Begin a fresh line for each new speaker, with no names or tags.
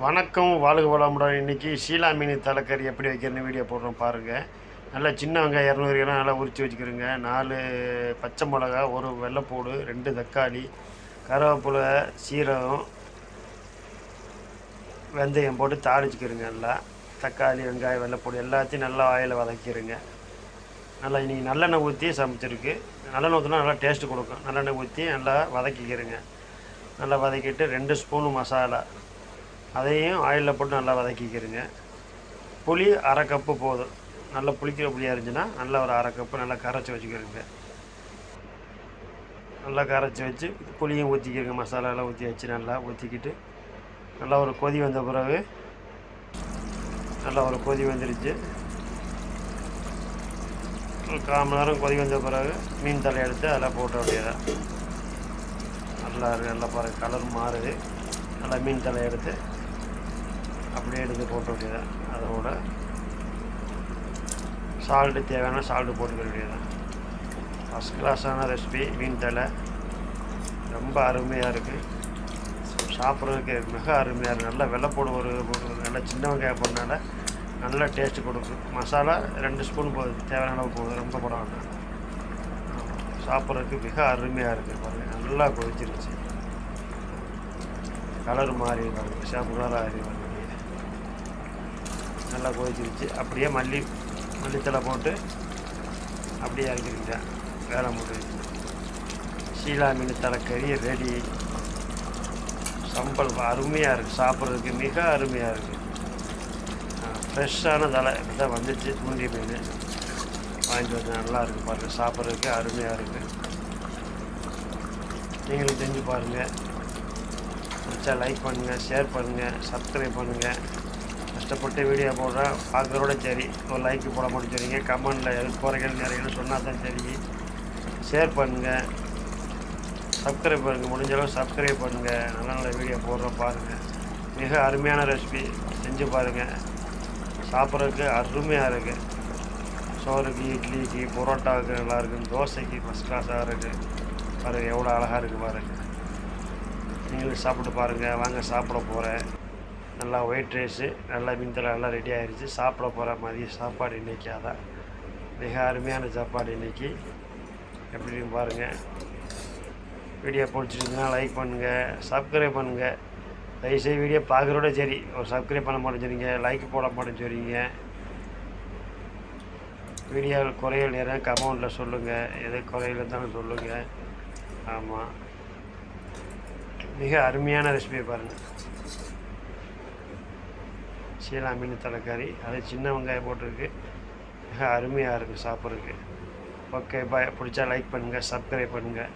வணக்கம் வாழ்க வளமுடன். இன்றைக்கி ஷீலா மீன் தலைக்கறி எப்படி வைக்கிறேன்னு வீடியோ போடுறோம் பாருங்கள் நல்லா சின்ன வெங்காயம் இரநூறு கிராம் நல்லா உரித்து வச்சுக்கிறோங்க. நாலு பச்சை மிளகா ஒரு வெள்ளைப்பூடு ரெண்டு தக்காளி கருவேப்பிலை சீரகம் வெந்தயம் போட்டு தாளிச்சுக்கிறோங்க நல்லா. தக்காளி வெங்காயம் வெள்ளைப்பூடு எல்லாத்தையும் நல்லா ஆயில் வதக்கிடுங்க நல்லா இன்றைக்கி நல்லெண்ணெய் ஊற்றி சமைச்சிருக்கு. நல்லெண்ணெய் ஊற்றினா நல்லா டேஸ்ட்டு கொடுக்கும். நல்லெண்ணெய் ஊற்றி நல்லா வதக்கிக்கிறேங்க. நல்லா வதக்கிட்டு ரெண்டு ஸ்பூனு மசாலா. அதையும் ஆயிலில் போட்டு நல்லா வதக்கிக்கிறேங்க. புளி அரை கப்பு போதும். நல்லா புளிக்கிற புளியாக இருந்துச்சுன்னா நல்லா ஒரு அரை கப்பு நல்லா கரைச்சி வச்சுக்கிறேங்க. நல்லா கரைச்சி வச்சு புளியும் ஊற்றிக்கிறேங்க மசாலாலாம் ஊற்றி வச்சு நல்லா ஊற்றிக்கிட்டு நல்லா ஒரு கொதி வந்த பிறகு நல்லா ஒரு கொதி வந்துருச்சு. ஒரு கால் மணி நேரம் கொதி வந்த பிறகு மீன் தலை எடுத்து அதில் போட்ட வேண்டியதான் நல்லா இருக்குது நல்லா பாருங்கள் கலர் மாறுது. நல்லா மீன் தலை எடுத்து அப்படியே எடுத்து போட்ட வேண்டியதான் அதோட சால்ட்டு தேவையான சால்ட்டு போட்டுக்க வேண்டியதான் ஃபஸ்ட் கிளாஸான ரெசிபி மீன் தலை ரொம்ப அருமையாக இருக்குது சாப்பிட்றதுக்கு மிக அருமையாக இருக்குது நல்லா வெள்ளைப்பூடு ஒரு நல்லா நல்ல சின்ன வெங்காயம் போடுறதுனால நல்ல டேஸ்ட்டு கொடுக்கும். மசாலா ரெண்டு ஸ்பூன் போகுது தேவையான அளவு போகுது ரொம்ப போட வேண்டாம் சாப்பிட்றதுக்கு மிக அருமையாக இருக்குது பாருங்கள் நல்லா கொதிச்சிருச்சு. கலர் மாறி வருது சேப்பு ஆறி வருது நல்லா கொதிச்சிருச்சு. அப்படியே மல்லி மல்லித்தலை போட்டு அப்படியே இறக்கிருக்கேன் வேலை முடிஞ்சு சீலா மீன் தலைக்கறி ரெடி சம்பல் அருமையாக இருக்குது சாப்பிட்றதுக்கு மிக அருமையாக இருக்குது ஃப்ரெஷ்ஷான தலை. இப்போ தான் வந்துச்சு. தூண்டி மீன். வாங்கிட்டு வந்து நல்லா இருக்குது பாருங்கள் சாப்பிட்றதுக்கு அருமையாக இருக்குது நீங்களும் செஞ்சு பாருங்கள் பிடிச்சா லைக் பண்ணுங்கள் ஷேர் பண்ணுங்கள் சப்ஸ்கிரைப் பண்ணுங்கள் கஷ்டப்பட்டு வீடியோ போடுறேன் பார்க்குறோட சரி. ஒரு லைக் போட மாட்டேன் சரிங்க கமெண்டில் எது குறைகள் நிறையன்னு சொன்னால் தான் சரி. ஷேர் பண்ணுங்கள் சப்ஸ்கிரைப் பண்ணுங்கள் முடிஞ்ச அளவு சப்ஸ்கிரைப் பண்ணுங்கள் நல்ல நல்ல வீடியோ போடுறோம் பாருங்கள் மிக அருமையான ரெசிபி செஞ்சு பாருங்கள் சாப்பிட்றதுக்கு அருமையாக இருக்குது சோறுக்கு இட்லிக்கு பரோட்டாவுக்கு நல்லா இருக்குது தோசைக்கு ஃபஸ்ட் கிளாஸாக இருக்குது பாருங்கள் எவ்வளோ அழகாக இருக்குது பாருங்கள் நீங்களும் சாப்பிட்டு பாருங்கள் வாங்க சாப்பிட போகிறேன் நல்லா ஒயிட் ரைஸு நல்லா மீன்தலை எல்லாம் ரெடி ஆகிருச்சு சாப்பிட போகிற மதிய சாப்பாடு இன்றைக்கி அதான். மிக அருமையான சாப்பாடு இன்றைக்கி எப்படின்னு பாருங்கள் வீடியோ பிடிச்சிருந்தா லைக் பண்ணுங்கள் சப்ஸ்கிரைப் பண்ணுங்கள் தயவுசெய்து வீடியோ பார்க்குறோட சரி. ஒரு சப்ஸ்கிரைப் பண்ண மாட்டேன் சரிங்க லைக் போட மாட்டேன் சரிங்க வீடியோ குறைகள் நேரம் கமெண்டில் சொல்லுங்கள் எது குறைகள் இருந்தாலும் சொல்லுங்கள் ஆமாம் மிக அருமையான ரெசிபியை பாருங்கள் சீலா மீன் தலைக்கறி அது சின்ன வெங்காயம் போட்டிருக்கு. மிக அருமையாக இருக்குது சாப்பிட்றதுக்கு. ஓகே பாய் பிடிச்சா லைக் பண்ணுங்கள் சப்ஸ்கிரைப் பண்ணுங்கள்